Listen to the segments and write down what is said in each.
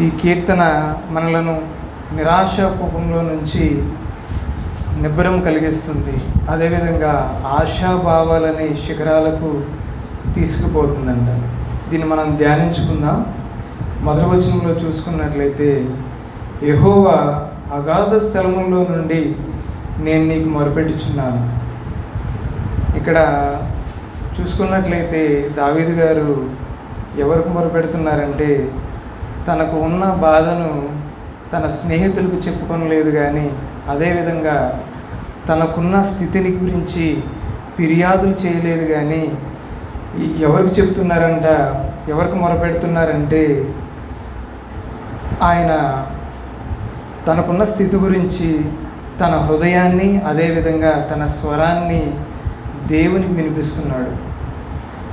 ఈ కీర్తన మనలను నిరాశాపూపంలో నుంచి నిబ్బరం కలిగిస్తుంది. అదేవిధంగా ఆశాభావాలనే శిఖరాలకు తీసుకుపోతుందంట. దీన్ని మనం ధ్యానించుకుందాం. మొదటి వచనంలో చూసుకున్నట్లయితే యహోవా అగాధ స్థలములో నుండి నేను నీకు మొరపెట్టుచున్నాను. ఇక్కడ చూసుకున్నట్లయితే దావీదు గారు ఎవరికి మొరపెడుతున్నారంటే తనకు ఉన్న బాధను తన స్నేహితులకు చెప్పుకొనలేదు కానీ అదేవిధంగా తనకున్న స్థితిని గురించి ఫిర్యాదులు చేయలేదు కానీ ఎవరికి చెప్తున్నారంట ఎవరికి మొరపెడుతున్నారంటే ఆయన తనకున్న స్థితి గురించి తన హృదయాన్ని అదేవిధంగా తన స్వరాన్ని దేవునికి వినిపిస్తున్నాడు.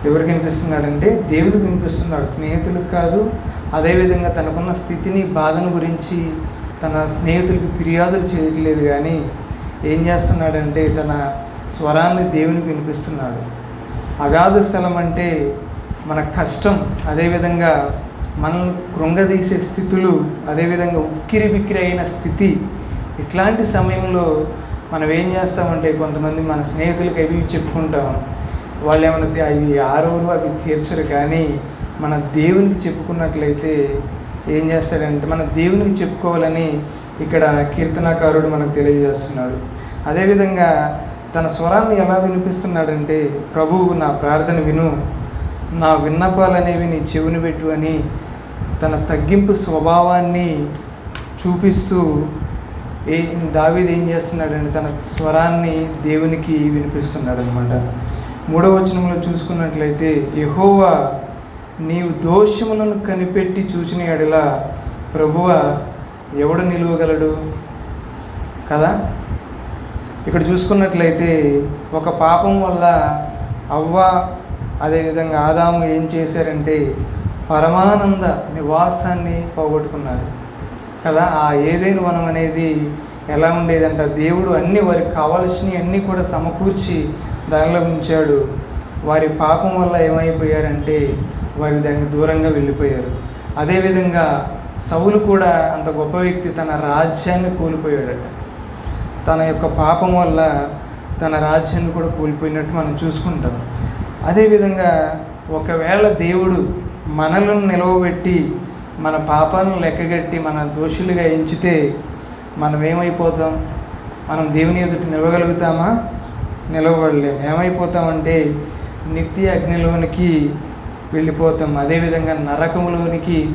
ఎవరికి వినిపిస్తున్నాడంటే దేవుడు వినిపిస్తున్నాడు స్నేహితులకు కాదు. అదేవిధంగా తనకున్న స్థితిని బాధను గురించి తన స్నేహితులకు ఫిర్యాదులు చేయట్లేదు కానీ ఏం చేస్తున్నాడంటే తన స్వరాన్ని దేవునికి వినిపిస్తున్నాడు. అగాధ స్థలం అంటే మన కష్టం అదేవిధంగా మనల్ని కృంగదీసే స్థితులు అదేవిధంగా ఉక్కిరి బిక్కిరి అయిన స్థితి. ఇట్లాంటి సమయంలో మనం ఏం చేస్తామంటే కొంతమంది మన స్నేహితులకి అవి చెప్పుకుంటాం. వాళ్ళు ఏమైనా అవి ఆరోరు అవి తీర్చరు కానీ మన దేవునికి చెప్పుకున్నట్లయితే ఏం చేస్తాడంటే మన దేవునికి చెప్పుకోవాలని ఇక్కడ కీర్తనాకారుడు మనకు తెలియజేస్తున్నాడు. అదేవిధంగా తన స్వరాన్ని ఎలా వినిపిస్తున్నాడంటే ప్రభువు నా ప్రార్థన విను. నా విన్నపాలనేవి నీ చెవిని పెట్టు అని తన తగ్గింపు స్వభావాన్ని చూపిస్తూ ఏ దావీది ఏం చేస్తున్నాడంటే తన స్వరాన్ని దేవునికి వినిపిస్తున్నాడు అనమాట మూడవ వచనంలో చూసుకున్నట్లయితే యహోవా నీవు దోషములను కనిపెట్టి చూచిన ఎడల ప్రభువ ఎవడు నిలువగలడు? కదా? ఇక్కడ చూసుకున్నట్లయితే ఒక పాపం వల్ల అవ్వ అదేవిధంగా ఆదాము ఏం చేశారంటే పరమానంద నివాసాన్ని పోగొట్టుకున్నారు. కదా? ఆ ఏదైనా వనం అనేది ఎలా ఉండేదంట దేవుడు అన్ని వారికి కావాల్సినవి అన్నీ కూడా సమకూర్చి దానిలో ఉంచాడు. వారి పాపం వల్ల ఏమైపోయారంటే వారు దానికి దూరంగా వెళ్ళిపోయారు. అదేవిధంగా సౌలు కూడా అంత గొప్ప వ్యక్తి తన రాజ్యాన్ని కోల్పోయాడట. తన యొక్క పాపం వల్ల తన రాజ్యాన్ని కూడా కోల్పోయినట్టు మనం చూసుకుంటాం. అదేవిధంగా ఒకవేళ దేవుడు మనలను నిలవబెట్టి మన పాపాలను లెక్కగట్టి మన దోషులుగా ఎంచితే మనం ఏమైపోతాం? మనం దేవుని ఎదుట నిలవగలుగుతామా? నిలవబడలేము. ఏమైపోతామంటే నిత్య అగ్నిలోనికి వెళ్ళిపోతాం. అదేవిధంగా నరకములోనికి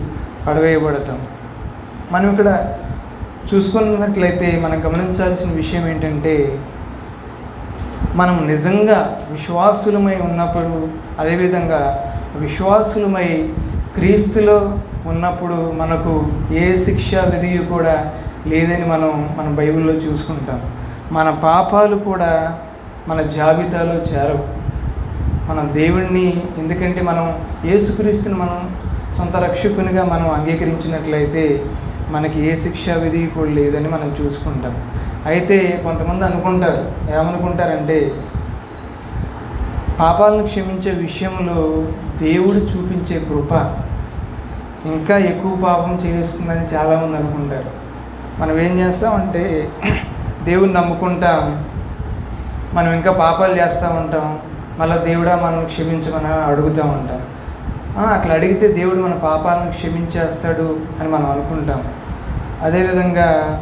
పడవేయబడతాం. మనం ఇక్కడ చూసుకున్నట్లయితే మనం గమనించాల్సిన విషయం ఏంటంటే మనం నిజంగా విశ్వాసులమై ఉన్నప్పుడు అదేవిధంగా విశ్వాసులమై క్రీస్తులో ఉన్నప్పుడు మనకు ఏ శిక్ష విధి కూడా లేదని మనం మన బైబిల్లో చూసుకుంటాం. మన పాపాలు కూడా మన జాబితాలో చేరవు. మన దేవుణ్ణి ఎందుకంటే మనం యేసుక్రీస్తుని మనం సొంత రక్షకునిగా మనం అంగీకరించినట్లయితే మనకి ఏ శిక్షా విధి కూడా లేదని మనం చూసుకుంటాం. అయితే కొంతమంది అనుకుంటారు. ఏమనుకుంటారంటే పాపాలను క్షమించే విషయంలో దేవుడు చూపించే కృప ఇంకా ఎక్కువ పాపం చేస్తుందని చాలామంది అనుకుంటారు. మనం ఏం చేస్తామంటే దేవుని నమ్ముకుంటాం. మనం ఇంకా పాపాలు చేస్తూ ఉంటాం. మళ్ళీ దేవుడా మనం క్షమించమని అడుగుతూ ఉంటాం. అట్లా అడిగితే దేవుడు మన పాపాలను క్షమించేస్తాడు అని మనం అనుకుంటాం. అదేవిధంగా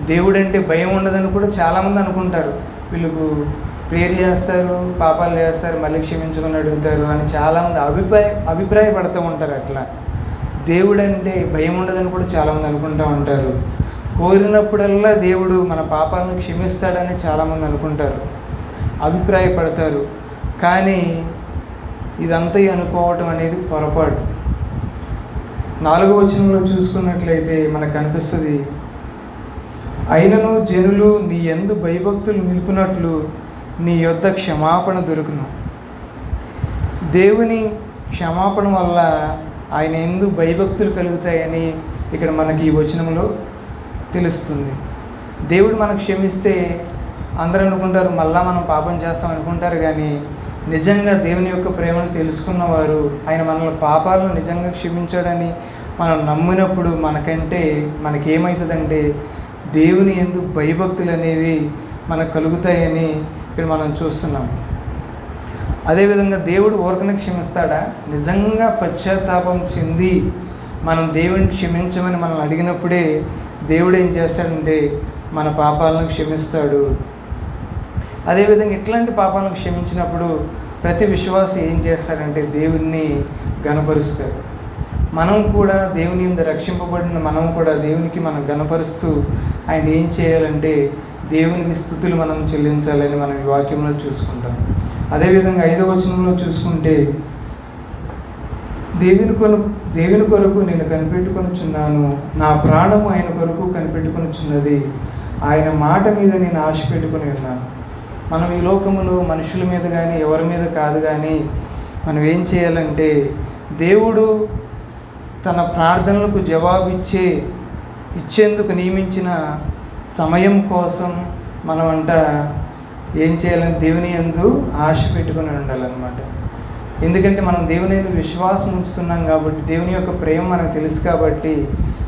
దేవుడు అంటే భయం ఉండదని కూడా చాలామంది అనుకుంటారు. వీళ్ళకు ప్రేర్ చేస్తారు పాపాలు చేస్తారు మళ్ళీ క్షమించమని అడుగుతారు అని చాలామంది అభిప్రాయ అభిప్రాయపడుతూ ఉంటారు అట్లా. దేవుడు అంటే భయం ఉండదని కూడా చాలామంది అనుకుంటూ ఉంటారు. కోరినప్పుడల్లా దేవుడు మన పాపాలను క్షమిస్తాడని చాలామంది అనుకుంటారు. అభిప్రాయపడతారు. కానీ ఇదంతా అనుకోవటం అనేది పొరపాటు. నాలుగవ వచనంలో చూసుకున్నట్లయితే మనకు కనిపిస్తుంది అయినను జనులు నీ ఎందు భయభక్తులు నిలిపినట్లు నీ యొద్ద క్షమాపణ దొరుకును. దేవుని క్షమాపణ వల్ల ఆయన ఎందు భయభక్తులు కలుగుతాయని ఇక్కడ మనకి ఈ వచనంలో తెలుస్తుంది. దేవుడు మనకు క్షమిస్తే అందరూ అనుకుంటారు మళ్ళా మనం పాపం చేస్తాం అనుకుంటారు కానీ నిజంగా దేవుని యొక్క ప్రేమను తెలుసుకున్నవారు ఆయన మనల్ని పాపాలను నిజంగా క్షమించాడని మనం నమ్మినప్పుడు మనకంటే మనకేమవుతుందంటే దేవుని ఎందు భయభక్తులు అనేవి మనకు కలుగుతాయని ఇక్కడ మనం చూస్తున్నాం. అదేవిధంగా దేవుడు ఊరకనే క్షమిస్తాడా? నిజంగా పశ్చాత్తాపం చెంది మనం దేవుని క్షమించమని మనల్ని అడిగినప్పుడే దేవుడు ఏం చేస్తాడంటే మన పాపాలను క్షమిస్తాడు. అదేవిధంగా ఇట్లాంటి పాపాలను క్షమించినప్పుడు ప్రతి విశ్వాసం ఏం చేస్తాడంటే దేవుణ్ణి గనపరుస్తాడు మనం కూడా దేవుని ఎందు రక్షింపబడిన మనం కూడా దేవునికి మనం గనపరుస్తూ ఆయన ఏం చేయాలంటే దేవునికి స్థుతులు మనం చెల్లించాలని మనం ఈ వాక్యంలో చూసుకుంటాం. అదేవిధంగా ఐదవ వచనంలో చూసుకుంటే దేవుని కొరకు దేవుని కొరకు నేను కనిపెట్టుకొనుచున్నాను. నా ప్రాణము ఆయన కొరకు కనిపెట్టుకొనుచున్నది. ఆయన మాట మీద నేను ఆశ పెట్టుకుని ఉన్నాను. మనం ఈ లోకములో మనుషుల మీద కానీ ఎవరి మీద కాదు కానీ మనం ఏం చేయాలంటే దేవుడు తన ప్రార్థనలకు జవాబిచ్చే ఇచ్చేందుకు నియమించిన సమయం కోసం మనం అంట ఏం చేయాలని దేవుని ఎందు ఆశ పెట్టుకుని ఉండాలన్నమాట. ఎందుకంటే మనం దేవుని ఎందు విశ్వాసం ఉంచుతున్నాం కాబట్టి దేవుని యొక్క ప్రేమ మనకు తెలుసు కాబట్టి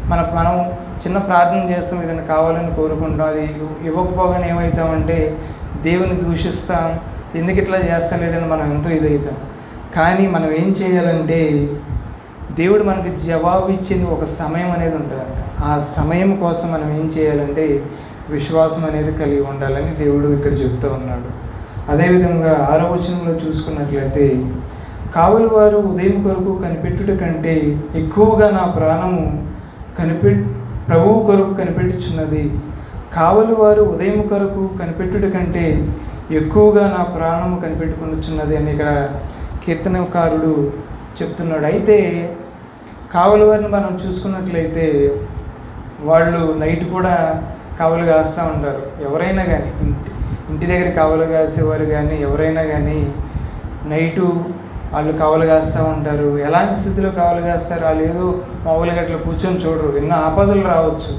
మన మనం చిన్న ప్రార్థన చేస్తాం ఏదైనా కావాలని కోరుకుంటాం అది ఇవ్వకపోగానే ఏమవుతామంటే దేవుని దూషిస్తాం. ఎందుకు ఇట్లా చేస్తాం లేదని మనం ఎంతో ఇదవుతాం కానీ మనం ఏం చేయాలంటే దేవుడు మనకి జవాబు ఇచ్చేది ఒక సమయం అనేది ఉంటుందంట. ఆ సమయం కోసం మనం ఏం చేయాలంటే విశ్వాసం అనేది కలిగి ఉండాలని దేవుడు ఇక్కడ చెప్తూ ఉన్నాడు. అదేవిధంగా ఆరో వచనంలో చూసుకున్నట్లయితే కావలి వారు ఉదయం కొరకు కనిపెట్టుట కంటే ఎక్కువగా నా ప్రాణము కనిపె ప్రభువు కొరకు కనిపెట్టుచున్నది. కావలి వారు ఉదయం కొరకు కనిపెట్టుట కంటే ఎక్కువగా నా ప్రాణము కనిపెట్టుకొనిచున్నది అని ఇక్కడ కీర్తనకారుడు చెప్తున్నాడు. అయితే కావలి వారిని మనం చూసుకున్నట్లయితే వాళ్ళు నైట్ కూడా కావలు కాస్తూ ఉంటారు. ఎవరైనా కానీ ఇంటి ఇంటి దగ్గర కావలు కాసేవారు కానీ ఎవరైనా కానీ నైటు వాళ్ళు కావలు కాస్తూ ఉంటారు. ఎలాంటి స్థితిలో కావలు కాస్తారు వాళ్ళు ఏదో మామూలుగా అట్లా కూర్చొని చూడరు. ఎన్నో ఆపదలు రావచ్చు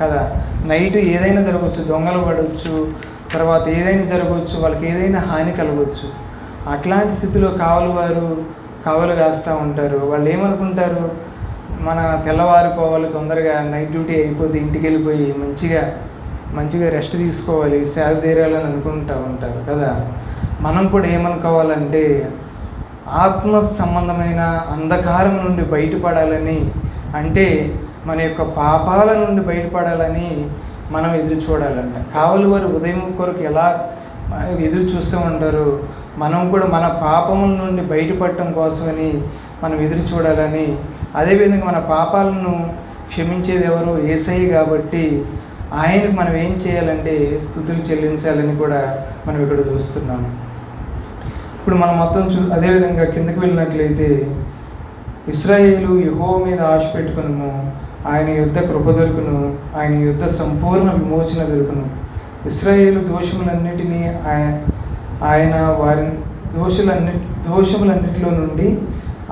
కదా. నైట్ ఏదైనా జరగవచ్చు దొంగలు పడవచ్చు తర్వాత ఏదైనా జరగవచ్చు వాళ్ళకి ఏదైనా హాని కలగవచ్చు. అట్లాంటి స్థితిలో కావలి వారు కావలు కాస్తూ ఉంటారు. వాళ్ళు ఏమనుకుంటారు? మన తెల్లవారిపోవాలి తొందరగా నైట్ డ్యూటీ అయిపోతే ఇంటికి వెళ్ళిపోయి మంచిగా మంచిగా రెస్ట్ తీసుకోవాలి సేద తీరాలని అనుకుంటూ ఉంటారు కదా. మనం కూడా ఏమనుకోవాలంటే ఆత్మ సంబంధమైన అంధకారం నుండి బయటపడాలని అంటే మన యొక్క పాపాల నుండి బయటపడాలని మనం ఎదురు చూడాలంట కావలి వారు ఉదయం కొరకు ఎలా ఎదురు చూస్తూ ఉంటారు. మనం కూడా మన పాపముల నుండి బయటపడటం కోసమని మనం ఎదురు చూడాలని. అదేవిధంగా మన పాపాలను క్షమించేది ఎవరు? ఏసై కాబట్టి ఆయనకు మనం ఏం చేయాలంటే స్థుతులు చెల్లించాలని కూడా మనం ఇక్కడ చూస్తున్నాము ఇప్పుడు మనం మొత్తం చూ అదేవిధంగా కిందకి వెళ్ళినట్లయితే ఇస్రాయేలు యహో మీద ఆశ పెట్టుకును ఆయన యుద్ధ కృప దొరుకును. ఆయన యుద్ధ సంపూర్ణ విమోచన దొరుకును. ఇస్రాయేలు దోషములన్నిటినీ ఆయన ఆయన వారిని దోషులన్ని దోషములన్నిటిలో నుండి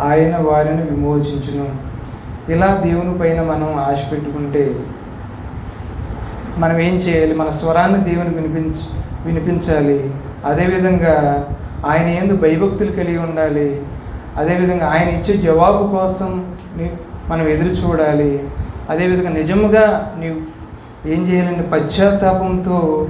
ఆయన వారిని విమోచించును. ఇలా దేవుని పైన మనం ఆశ పెట్టుకుంటే మనం ఏం చేయాలి? మన స్వరాన్ని దేవుని వినిపించ వినిపించాలి. అదేవిధంగా ఆయన ఏందు భయభక్తులు కలిగి ఉండాలి. అదేవిధంగా ఆయన ఇచ్చే జవాబు కోసం మనం ఎదురు చూడాలి. అదేవిధంగా నిజముగా నీవు ఏం చేయాలంటే పశ్చాత్తాపంతో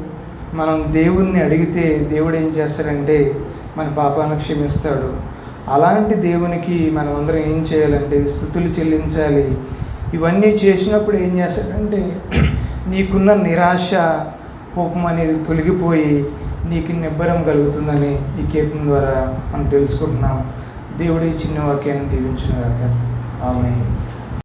మనం దేవుణ్ణి అడిగితే దేవుడు ఏం చేస్తాడంటే మన పాపాలను క్షమిస్తాడు. అలాంటి దేవునికి మనం అందరం ఏం చేయాలంటే స్థుతులు చెల్లించాలి. ఇవన్నీ చేసినప్పుడు ఏం చేస్తాడంటే నీకున్న నిరాశ కోపం అనేది తొలగిపోయి నీకు నిబ్బరం కలుగుతుందని ఈ కీర్తన ద్వారా మనం తెలుసుకుంటున్నాం. దేవుడి చిన్న వాక్యాన్ని దీవించిన ఆమె